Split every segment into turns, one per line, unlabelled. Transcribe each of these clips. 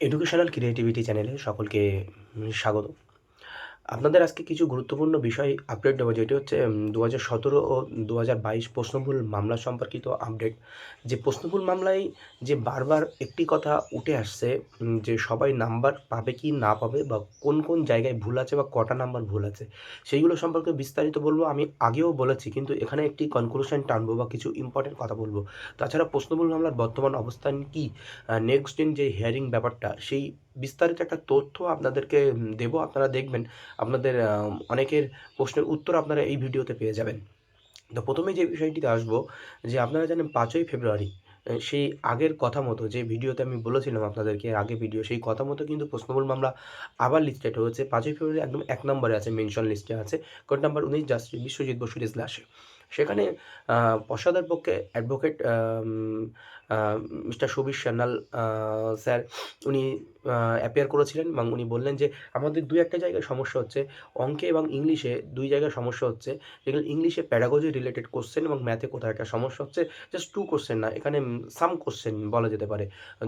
Educational creativity চ্যানেলে সকলকে স্বাগত। আপনাদের আজকে কিছু গুরুত্বপূর্ণ বিষয় আপডেট দেবো যেটি হচ্ছে দু হাজার সতেরো ও দু হাজার বাইশ প্রশ্নভুল মামলা সম্পর্কিত আপডেট যে প্রশ্নভুল মামলায় যে বারবার একটি কথা উঠে আসছে যে সবাই নাম্বার পাবে কি না পাবে বা কোন কোন জায়গায় ভুল আছে বা কটা নাম্বার ভুল আছে, সেইগুলো সম্পর্কে বিস্তারিত বলব। আমি আগেও বলেছি, কিন্তু এখানে একটি কনক্লুশন টানবো বা কিছু ইম্পর্টেন্ট কথা বলব। তাছাড়া প্রশ্নভুল মামলার বর্তমান অবস্থান কি? নেক্সট দিন যে হিয়ারিং ব্যাপারটা, সেই বিস্তারিত একটা তথ্য আপনাদেরকে দেবো। আপনারা দেখবেন আপনাদের অনেকের প্রশ্নের উত্তর আপনারা এই ভিডিওতে পেয়ে যাবেন। তো প্রথমে যে বিষয়টিতে আসব, যে আপনারা জানেন পাঁচই ফেব্রুয়ারি সেই আগের কথা মতো যে ভিডিওতে আমি বলেছিলাম আপনাদেরকে আগে ভিডিও, সেই কথা মতো কিন্তু প্রশ্নমূল মামলা আবার লিস্টেড হয়েছে। পাঁচই ফেব্রুয়ারি একদম এক নম্বরে আছে মেনশন লিস্টে আছে। কোড নাম্বার উনিশ, জাস্টিস, বিশ্বজিৎ বসুর ইজলাসে সেখানে পশ্চাদের পক্ষে advocate mister Subir Sanyal sir, উনি অ্যাপিয়ার করেছিলেন এবং উনি বললেন যে, আমাদের দুই একটা জায়গায় সমস্যা হচ্ছে, অঙ্কে এবং ইংলিশে দুই জায়গায় সমস্যা হচ্ছে। যেগুলো ইংলিশে প্যাডাগজি রিলেটেড কোশ্চেন এবং ম্যাথে কোথাও একটা সমস্যা হচ্ছে জাস্ট টু কোশ্চেন না, এখানে সাম কোশ্চেন বলা যেতে পারে।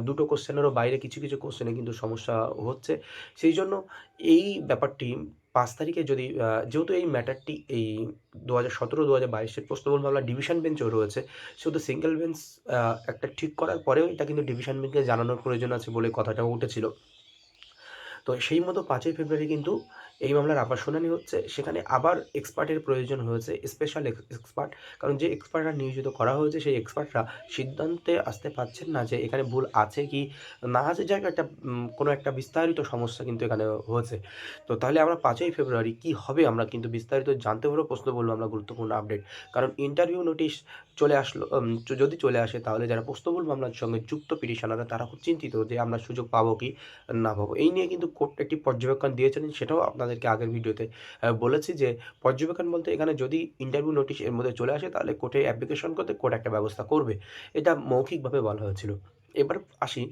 দুটো কোশ্চেনেরও বাইরে কিছু কিছু কোশ্চেনে কিন্তু সমস্যা হচ্ছে। সেই জন্য এই ব্যাপারটি পাঁচ তারিখে যদি যেহেতু এই ম্যাটারটি এই দু হাজার সতেরো দু হাজার বাইশের প্রশ্নবল মামলা ডিভিশন বেঞ্চও রয়েছে, সেহেতু সিঙ্গেল বেঞ্চ একটা ঠিক করার পরেও এটা কিন্তু ডিভিশন বেঞ্চকে জানানোর প্রয়োজন আছে বলে কথাটাও উঠেছিল। তো সেই মতো পাঁচই ফেব্রুয়ারি কিন্তু এই মামলার আবার শুনানি হচ্ছে। সেখানে আবার এক্সপার্টের প্রয়োজন হয়েছে স্পেশাল এক্সপার্ট কারণ যে এক্সপার্টরা নিয়োজিত করা হয়েছে, সেই এক্সপার্টরা সিদ্ধান্তে আসতে পারছেন না যে এখানে ভুল আছে কি না আছে। জায়গা একটা কোনো একটা বিস্তারিত সমস্যা কিন্তু এখানে হয়েছে। তো তাহলে আমরা পাঁচই ফেব্রুয়ারি কি হবে, আমরা কিন্তু বিস্তারিত জানতে পারব, প্রশ্ন বলব আমরা গুরুত্বপূর্ণ আপডেট কারণ ইন্টারভিউ নোটিশ চলে আসলো যদি চলে আসে, তাহলে যারা প্রশ্নবুল মামলার সঙ্গে যুক্ত পিটিশনাররা তারা খুব চিন্তিত যে আমরা সুযোগ পাবো কি না পাবো। এই নিয়ে কিন্তু কোর্ট একটি পর্যবেক্ষণ দিয়েছিলেন সেটাও আপনাদেরকে আগের ভিডিওতে বলেছি যে পর্যবেক্ষণ বলতে এখানে যদি ইন্টারভিউ নোটিশ এর মধ্যে চলে আসে, তাহলে কোর্টে অ্যাপ্লিকেশন করতে কোর্ট একটা ব্যবস্থা করবে। এটা মৌখিকভাবে বলা হয়েছিল। এবার আসি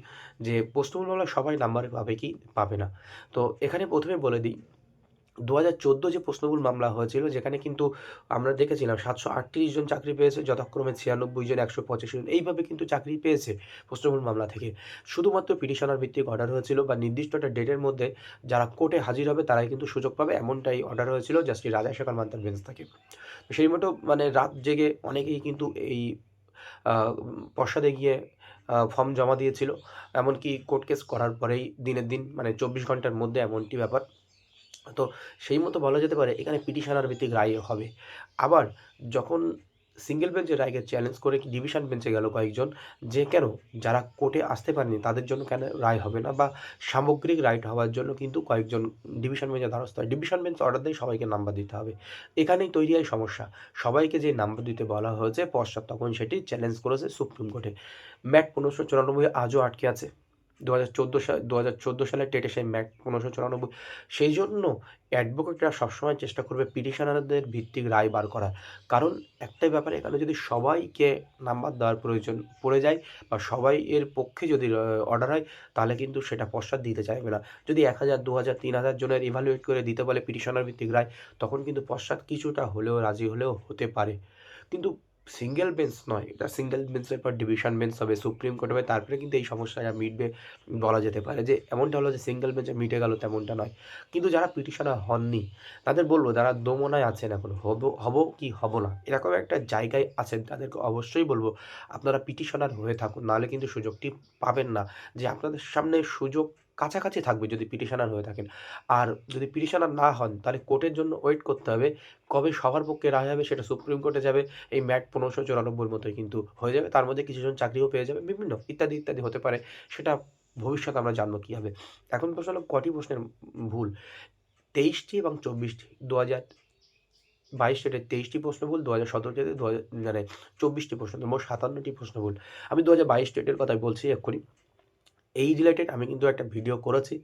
যে পশ্চিমবঙ্গ সবাই নাম্বার পাবে কি পাবে না। তো এখানে প্রথমে বলে দিই দু হাজার চোদ্দ যে প্রশ্নমূল মামলা হয়েছিল, যেখানে কিন্তু আমরা দেখেছিলাম সাতশো আটত্রিশ জন চাকরি পেয়েছে, যথাক্রমে ছিয়ানব্বই জন, একশো পঁচাশি জন, এইভাবে কিন্তু চাকরি পেয়েছে প্রশ্নমূল মামলা থেকে। শুধুমাত্র পিটিশনার ভিত্তিক অর্ডার হয়েছিল বা নির্দিষ্ট একটা ডেটের মধ্যে যারা কোর্টে হাজির হবে, তারাই কিন্তু সুযোগ পাবে, এমনটাই অর্ডার হয়েছিল জাস্টিস রাজাশেখর মান্তার বেঞ্চ থেকে। সেই মতো মানে রাত জেগে অনেকেই কিন্তু এই পশ্চাদে গিয়ে ফর্ম জমা দিয়েছিল। এমনকি কোর্ট কেস করার পরেই দিনের দিন মানে চব্বিশ ঘণ্টার মধ্যে এমনটি ব্যাপার তো সেই মতো বলা যেতে পারে এখানে পিটিশনার ভিত্তিক রায় হবে। আবার যখন সিঙ্গেল বেঞ্চের রায়কে চ্যালেঞ্জ করে ডিভিশন বেঞ্চে গেল কয়েকজন, যে কেন যারা কোর্টে আসতে পারেনি তাদের জন্য কেন রায় হবে না? বা সামগ্রিক রাইট হওয়ার জন্য কিন্তু কয়েকজন ডিভিশন বেঞ্চে দ্বারস্থ হয়। ডিভিশন বেঞ্চ অর্ডার দিয়ে সবাইকে নাম্বার দিতে হবে। এখানেই তৈরি হয় সমস্যা। সবাইকে যে নাম্বার দিতে বলা হয়েছে, পশ্চাৎ তখন সেটি চ্যালেঞ্জ করেছে সুপ্রিম কোর্টে ম্যাট পনেরোশো চুরানব্বই আজও আটকে আছে। দু হাজার চোদ্দ সাল, দু হাজার চোদ্দ সালের টেটে সেই ম্যাট পনেরোশো চুরানব্বই, সেই জন্য অ্যাডভোকেটরা সবসময় চেষ্টা করবে পিটিশনারদের ভিত্তিক রায় বার করার। কারণ একটাই ব্যাপারে, এখানে যদি সবাইকে নাম্বার দেওয়ার প্রয়োজন পড়ে যায় বা সবাই এর পক্ষে যদি অর্ডার হয়, তাহলে কিন্তু সেটা পশ্চাৎ দিতে চাইবে না। যদি এক হাজার, দু হাজার, তিন হাজার জনের ইভ্যালুয়েট করে দিতে বলে পিটিশনার ভিত্তিক রায়, তখন কিন্তু পশ্চাৎ কিছুটা হলেও রাজি হলেও হতে পারে। কিন্তু সিঙ্গেল বেঞ্চ নয়, এটা সিঙ্গেল বেঞ্চের পর ডিভিশন বেঞ্চ হবে, সুপ্রিম কোর্ট হবে, তারপরে কিন্তু এই সমস্যাটা মিটবে বলা যেতে পারে। যে এমনটা হলো যে সিঙ্গেল বেঞ্চে মিটে গেল তেমনটা নয়। কিন্তু যারা পিটিশনার হননি, তাদের বলব যারা দোমনায় আছেন এখন, হব হব কি হব না, এরকম একটা জায়গায় আছেন, তাদেরকে অবশ্যই বলব আপনারা পিটিশনার হয়ে থাকুন, নাহলে কিন্তু সুযোগটি পাবেন না। যে আপনাদের সামনে সুযোগ কাছাকাছি থাকবে যদি পিটিশনার হয়ে থাকেন। আর যদি পিটিশনার না হন, তাহলে কোর্টের জন্য ওয়েট করতে হবে। কবে সবার পক্ষে রায় হবে সেটা সুপ্রিম কোর্টে যাবে। এই ম্যাট পনেরোশো চুরানব্বইয়ের মতোই কিন্তু হয়ে যাবে। তার মধ্যে কিছুজন চাকরিও পেয়ে যাবে। বিভিন্ন ইত্যাদি ইত্যাদি হতে পারে। সেটা ভবিষ্যতে আমরা জানব কী হবে এখন প্রশ্ন হলো কটি প্রশ্নের ভুল? তেইশটি এবং চব্বিশটি। দু হাজার বাইশ স্টেটের তেইশটি প্রশ্ন ভুল দু হাজার সতেরো স্টেটে দু হাজার মানে চব্বিশটি প্রশ্ন মোট সাতান্নটি প্রশ্ন ভুল। আমি দু হাজার বাইশ স্টেটের কথাই বলছি এক্ষুনি। এই রিলেটেড আমি কিন্তু একটা ভিডিও করেছি।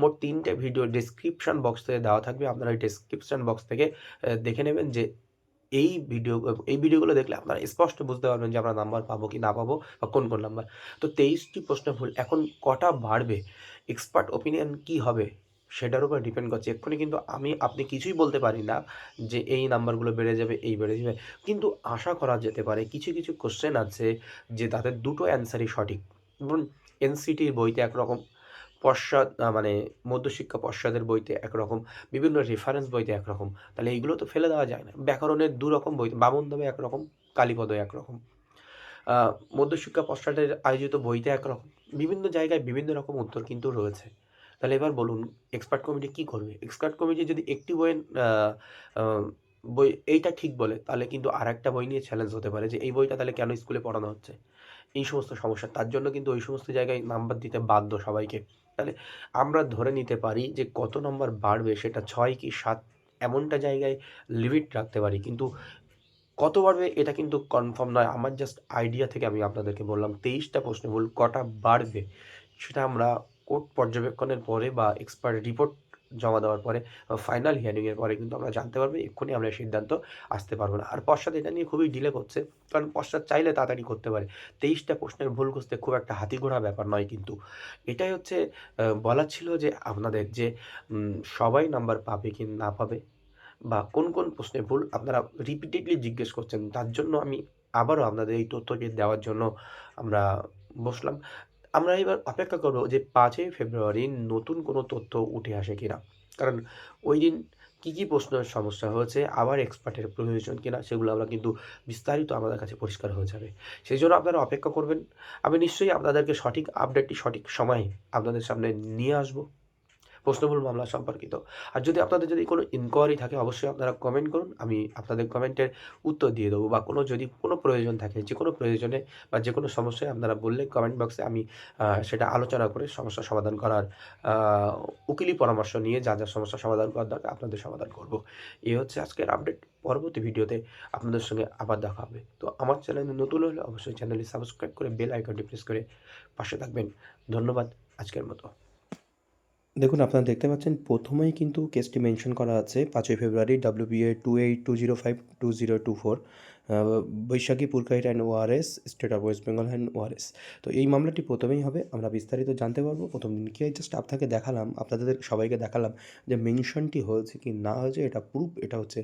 মোট তিনটে ভিডিও ডিসক্রিপশান বক্স থেকে দেওয়া থাকবে। আপনারা এই ডিসক্রিপশান বক্স থেকে দেখে নেবেন যে এই ভিডিও এই ভিডিওগুলো দেখলে আপনারা স্পষ্ট বুঝতে পারবেন যে আমরা নাম্বার পাবো কি না পাবো বা কোন কোন নাম্বার তো তেইশটি প্রশ্ন ভুল। এখন কটা বাড়বে? এক্সপার্ট ওপিনিয়ন কি হবে? সেটার উপর ডিপেন্ড করছে। এক্ষুনি কিন্তু আমি, আপনি কিছুই বলতে পারি না যে এই নাম্বারগুলো বেড়ে যাবে, এই বেড়ে যাবে। কিন্তু আশা করা যেতে পারে, কিছু কিছু কোশ্চেন আছে যে তাদের দুটো অ্যান্সারই সঠিক। এনসিটির বইতে একরকম পশ্চাৎ আহ, মানে মধ্যশিক্ষা পশ্চাদের বইতে একরকম বিভিন্ন রেফারেন্স বইতে একরকম তাহলে এইগুলো তো ফেলে দেওয়া যায় না। ব্যাকরণের দু রকম বই বামন দামে একরকম কালীপদ একরকম মধ্যশিক্ষা পশ্চাদের আয়োজিত বইতে একরকম বিভিন্ন জায়গায় বিভিন্ন রকম উত্তর কিন্তু রয়েছে। তাহলে এবার বলুন এক্সপার্ট কমিটি কী করবে? এক্সপার্ট কমিটি যদি একটি বইয়ের বই এইটা ঠিক বলে তাহলে কিন্তু আর একটা বই নিয়ে চ্যালেঞ্জ হতে পারে যে এই বইটা তাহলে কেন স্কুলে পড়ানো হচ্ছে? এই সমস্ত সমস্যা। তার জন্য কিন্তু ওই সমস্ত জায়গায় নাম্বার দিতে বাধ্য সবাইকে। তাহলে আমরা ধরে নিতে পারি যে কত নম্বর বাড়বে সেটা ছয় কি সাত এমনটা জায়গায় লিমিট রাখতে পারি। কিন্তু কত বাড়বে এটা কিন্তু কনফার্ম নয়। আমার জাস্ট আইডিয়া থেকে আমি আপনাদেরকে বললাম, তেইশটা প্রশ্ন ভুল কটা বাড়বে সেটা আমরা কোর্ট পর্যবেক্ষণের পরে বা এক্সপার্ট রিপোর্ট জমা দেওয়ার পরে ফাইনাল হিয়ারিংয়ের পরে কিন্তু আমরা জানতে পারব, এক্ষুনি আমরা সিদ্ধান্ত আসতে পারব না। আর পশ্চাৎ এটা নিয়ে খুবই ডিলে করছে কারণ পশ্চাৎ চাইলে তাড়াতাড়ি করতে পারে। তেইশটা প্রশ্নের ভুল খুঁজতে খুব একটা হাতি ঘোড়া ব্যাপার নয় কিন্তু। এটাই হচ্ছে বলার ছিল যে আপনাদের যে সবাই নাম্বার পাবে কি না পাবে, বা কোন কোন প্রশ্নে ভুল আপনারা রিপিটেডলি জিজ্ঞেস করছেন, তার জন্য আমি আবারও আপনাদের এই তথ্যটি দেওয়ার জন্য আমরা বসলাম। আমরা এবার অপেক্ষা করব যে পাঁচই ফেব্রুয়ারি নতুন কোনো তথ্য উঠে আসে কিনা। কারণ ওই দিন কী কী প্রশ্নের সমস্যা হয়েছে, আবার এক্সপার্টের প্রয়োজন কিনা, সেগুলো আমরা কিন্তু বিস্তারিত আমাদের কাছে পরিষ্কার হয়ে যাবে। সেই জন্য আপনারা অপেক্ষা করবেন। আমি নিশ্চয়ই আপনাদেরকে সঠিক আপডেটটি সঠিক সময়ে আপনাদের সামনে নিয়ে আসব। প্রশ্নভুল মামলা সম্পর্কিত। আর যদি আপনাদের যদি কোনো ইনকোয়ারি থাকে, অবশ্যই আপনারা কমেন্ট করুন, আমি আপনাদের কমেন্টের উত্তর দিয়ে দেবো। বা কোনো যদি কোনো প্রয়োজন থাকে, যে কোনো প্রয়োজনে বা যে কোনো সমস্যায় আপনারা বললে কমেন্ট বক্সে আমি সেটা আলোচনা করে সমস্যা সমাধান করার উকিলি পরামর্শ নিয়ে যা যা সমস্যা সমাধান করার দরকার আপনাদের সমাধান করব। এই হচ্ছে আজকের আপডেট পরবর্তী ভিডিওতে আপনাদের সঙ্গে আবার দেখা হবে। তো আমার চ্যানেলে নতুন হলে অবশ্যই চ্যানেলটি সাবস্ক্রাইব করে বেল আইকনটি প্রেস করে পাশে থাকবেন। ধন্যবাদ আজকের মতো। দেখুন, আপনারা দেখতে পাচ্ছেন প্রথমেই কিন্তু কেসটি মেনশন করা আছে পাঁচই ফেব্রুয়ারি WBA two eight two zero five two zero two four Baishakhi Purkait and ORS state of West Bengal and ORS তো এই মামলাটি প্রথমেই হবে, আমরা বিস্তারিত জানতে পারব। প্রথম দিন কি জাস্ট আপনাকে দেখালাম, আপনাদের সবাইকে দেখালাম যে মেনশনটি হয়েছে কি না হয়েছে, এটা প্রুফ এটা হচ্ছে